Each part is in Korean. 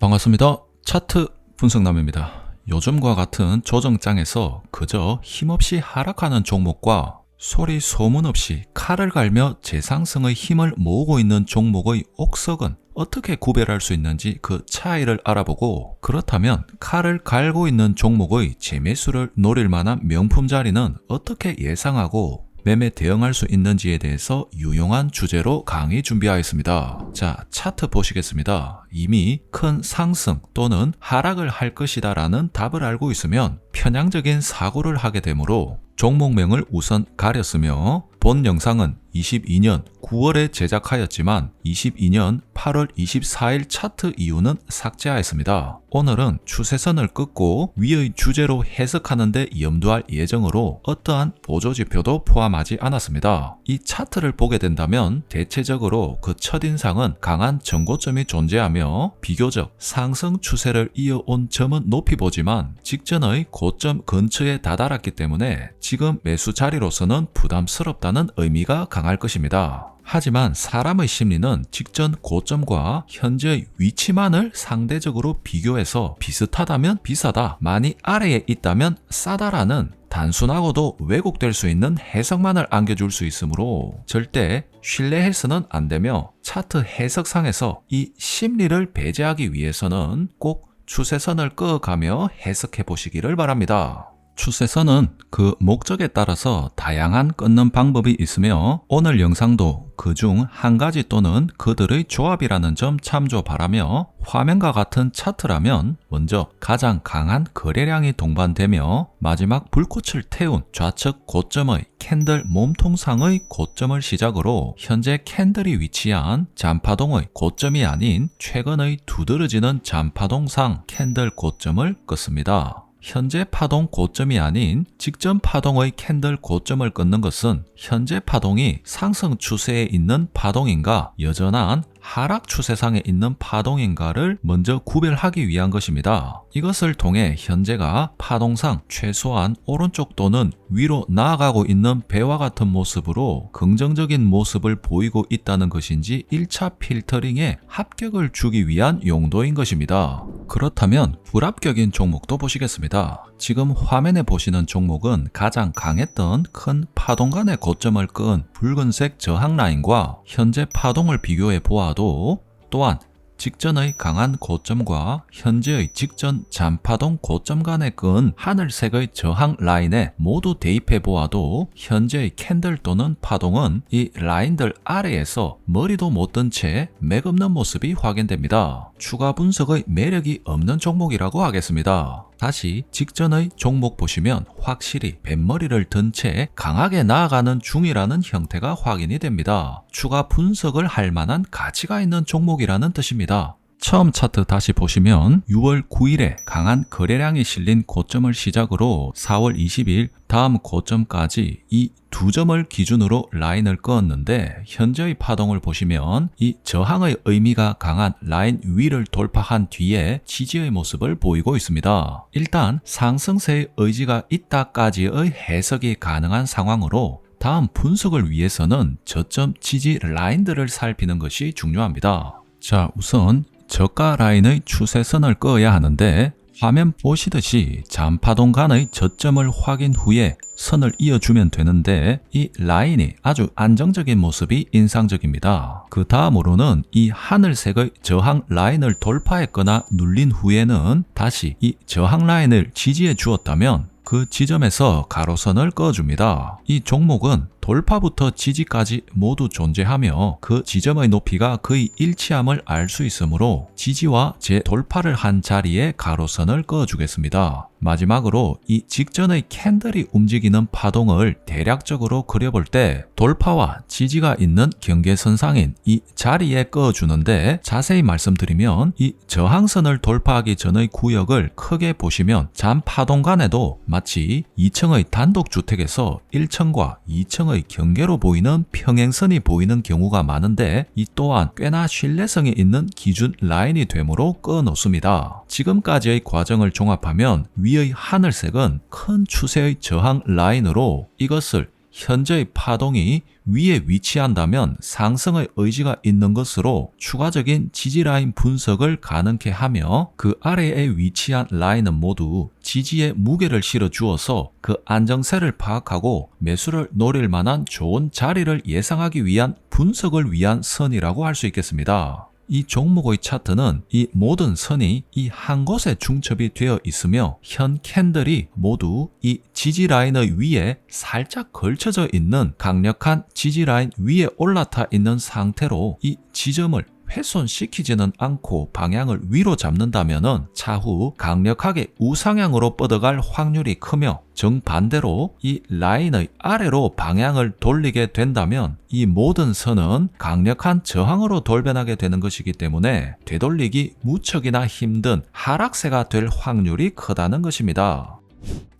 반갑습니다. 차트 분석남입니다. 요즘과 같은 조정장에서 그저 힘없이 하락하는 종목과 소리 소문 없이 칼을 갈며 재상승의 힘을 모으고 있는 종목의 옥석은 어떻게 구별할 수 있는지 그 차이를 알아보고 그렇다면 칼을 갈고 있는 종목의 재매수를 노릴 만한 명품 자리는 어떻게 예상하고 매매 대응할 수 있는지에 대해서 유용한 주제로 강의 준비하였습니다. 자, 차트 보시겠습니다. 이미 큰 상승 또는 하락을 할 것이다 라는 답을 알고 있으면 편향적인 사고를 하게 되므로 종목명을 우선 가렸으며 본 영상은 22년 9월에 제작하였지만 22년 8월 24일 차트 이유는 삭제하였습니다. 오늘은 추세선을 끊고 위의 주제로 해석하는데 염두할 예정으로 어떠한 보조지표도 포함하지 않았습니다. 이 차트를 보게 된다면 대체적으로 그 첫인상은 강한 전고점이 존재하며 비교적 상승 추세를 이어온 점은 높이 보지만 직전의 고점 근처에 다다랐기 때문에 지금 매수 자리로서는 부담스럽다는 의미가 강할 것입니다. 하지만 사람의 심리는 직전 고점과 현재의 위치만을 상대적으로 비교해서 비슷하다면 비싸다, 많이 아래에 있다면 싸다라는 단순하고도 왜곡될 수 있는 해석만을 안겨줄 수 있으므로 절대 신뢰해서는 안 되며 차트 해석상에서 이 심리를 배제하기 위해서는 꼭 추세선을 끄어가며 해석해 보시기를 바랍니다. 추세선은 그 목적에 따라서 다양한 끊는 방법이 있으며 오늘 영상도 그 중 한 가지 또는 그들의 조합이라는 점 참조 바라며 화면과 같은 차트라면 먼저 가장 강한 거래량이 동반되며 마지막 불꽃을 태운 좌측 고점의 캔들 몸통상의 고점을 시작으로 현재 캔들이 위치한 잔파동의 고점이 아닌 최근의 두드러지는 잔파동상 캔들 고점을 껐습니다. 현재 파동 고점이 아닌 직전 파동의 캔들 고점을 끊는 것은 현재 파동이 상승 추세에 있는 파동인가 여전한 하락 추세상에 있는 파동인가를 먼저 구별하기 위한 것입니다. 이것을 통해 현재가 파동상 최소한 오른쪽 또는 위로 나아가고 있는 배와 같은 모습으로 긍정적인 모습을 보이고 있다는 것인지 1차 필터링에 합격을 주기 위한 용도인 것입니다. 그렇다면 불합격인 종목도 보시겠습니다. 지금 화면에 보시는 종목은 가장 강했던 큰 파동 간의 고점을 끈 붉은색 저항 라인과 현재 파동을 비교해 보아 도 또한 직전의 강한 고점과 현재의 직전 잔파동 고점 간의 끈 하늘색의 저항 라인에 모두 대입해 보아도 현재의 캔들 또는 파동은 이 라인들 아래에서 머리도 못 든 채 맥없는 모습이 확인됩니다. 추가 분석의 매력이 없는 종목이라고 하겠습니다. 다시 직전의 종목 보시면 확실히 뱃머리를 든 채 강하게 나아가는 중이라는 형태가 확인이 됩니다. 추가 분석을 할 만한 가치가 있는 종목이라는 뜻입니다. 처음 차트 다시 보시면 6월 9일에 강한 거래량이 실린 고점을 시작으로 4월 20일 다음 고점까지 이 두 점을 기준으로 라인을 그었는데 현재의 파동을 보시면 이 저항의 의미가 강한 라인 위를 돌파한 뒤에 지지의 모습을 보이고 있습니다. 일단 상승세의 의지가 있다까지의 해석이 가능한 상황으로 다음 분석을 위해서는 저점 지지 라인들을 살피는 것이 중요합니다. 자, 우선 저가 라인의 추세선을 끄어야 하는데 화면 보시듯이 잔파동 간의 저점을 확인 후에 선을 이어주면 되는데 이 라인이 아주 안정적인 모습이 인상적입니다. 그 다음으로는 이 하늘색의 저항 라인을 돌파했거나 눌린 후에는 다시 이 저항 라인을 지지해 주었다면 그 지점에서 가로선을 꺼줍니다. 이 종목은 돌파부터 지지까지 모두 존재하며 그 지점의 높이가 거의 일치함을 알 수 있으므로 지지와 재돌파를 한 자리에 가로선을 그어주겠습니다. 마지막으로 이 직전의 캔들이 움직이는 파동을 대략적으로 그려볼 때 돌파와 지지가 있는 경계선상인 이 자리에 그어주는데 자세히 말씀드리면 이 저항선을 돌파하기 전의 구역을 크게 보시면 잔 파동 간에도 마치 2층의 단독주택에서 1층과 2층의 경계로 보이는 평행선이 보이는 경우가 많은데 이 또한 꽤나 신뢰성이 있는 기준 라인이 되므로 끊어놓습니다. 지금까지의 과정을 종합하면 위의 하늘색은 큰 추세의 저항 라인으로 이것을 현재의 파동이 위에 위치한다면 상승의 의지가 있는 것으로 추가적인 지지 라인 분석을 가능케 하며 그 아래에 위치한 라인은 모두 지지의 무게를 실어 주어서 그 안정세를 파악하고 매수를 노릴 만한 좋은 자리를 예상하기 위한 분석을 위한 선이라고 할 수 있겠습니다. 이 종목의 차트는 이 모든 선이 이 한 곳에 중첩이 되어 있으며 현 캔들이 모두 이 지지 라인의 위에 살짝 걸쳐져 있는 강력한 지지 라인 위에 올라타 있는 상태로 이 지점을 훼손시키지는 않고 방향을 위로 잡는다면은 차후 강력하게 우상향으로 뻗어갈 확률이 크며 정반대로 이 라인의 아래로 방향을 돌리게 된다면 이 모든 선은 강력한 저항으로 돌변하게 되는 것이기 때문에 되돌리기 무척이나 힘든 하락세가 될 확률이 크다는 것입니다.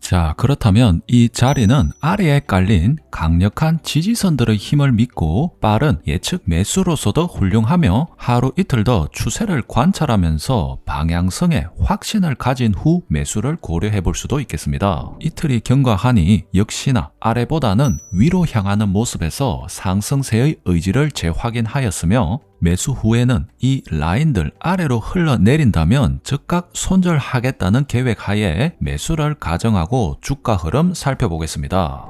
자, 그렇다면 이 자리는 아래에 깔린 강력한 지지선들의 힘을 믿고 빠른 예측 매수로서도 훌륭하며 하루 이틀 더 추세를 관찰하면서 방향성에 확신을 가진 후 매수를 고려해 볼 수도 있겠습니다. 이틀이 경과하니 역시나 아래보다는 위로 향하는 모습에서 상승세의 의지를 재확인하였으며 매수 후에는 이 라인들 아래로 흘러내린다면 즉각 손절하겠다는 계획 하에 매수를 가정하고 주가 흐름 살펴보겠습니다.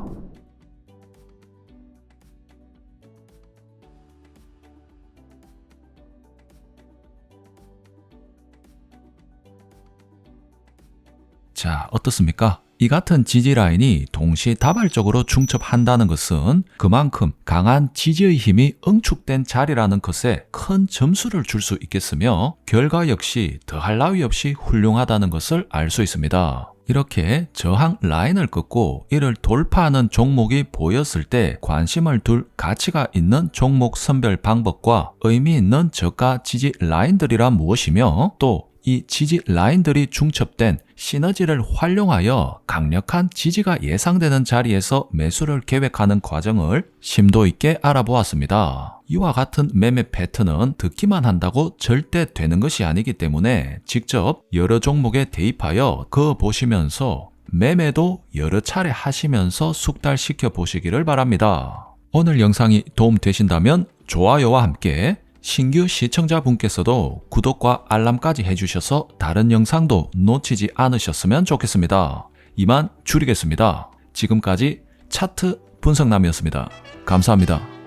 자, 어떻습니까? 이 같은 지지 라인이 동시 다발적으로 중첩한다는 것은 그만큼 강한 지지의 힘이 응축된 자리라는 것에 큰 점수를 줄 수 있겠으며 결과 역시 더할 나위 없이 훌륭하다는 것을 알 수 있습니다. 이렇게 저항 라인을 끊고 이를 돌파하는 종목이 보였을 때 관심을 둘 가치가 있는 종목 선별 방법과 의미 있는 저가 지지 라인들이란 무엇이며 또 이 지지 라인들이 중첩된 시너지를 활용하여 강력한 지지가 예상되는 자리에서 매수를 계획하는 과정을 심도 있게 알아보았습니다. 이와 같은 매매 패턴은 듣기만 한다고 절대 되는 것이 아니기 때문에 직접 여러 종목에 대입하여 그어 보시면서 매매도 여러 차례 하시면서 숙달시켜 보시기를 바랍니다. 오늘 영상이 도움되신다면 좋아요와 함께 신규 시청자분께서도 구독과 알람까지 해주셔서 다른 영상도 놓치지 않으셨으면 좋겠습니다. 이만 줄이겠습니다. 지금까지 차트 분석남이었습니다. 감사합니다.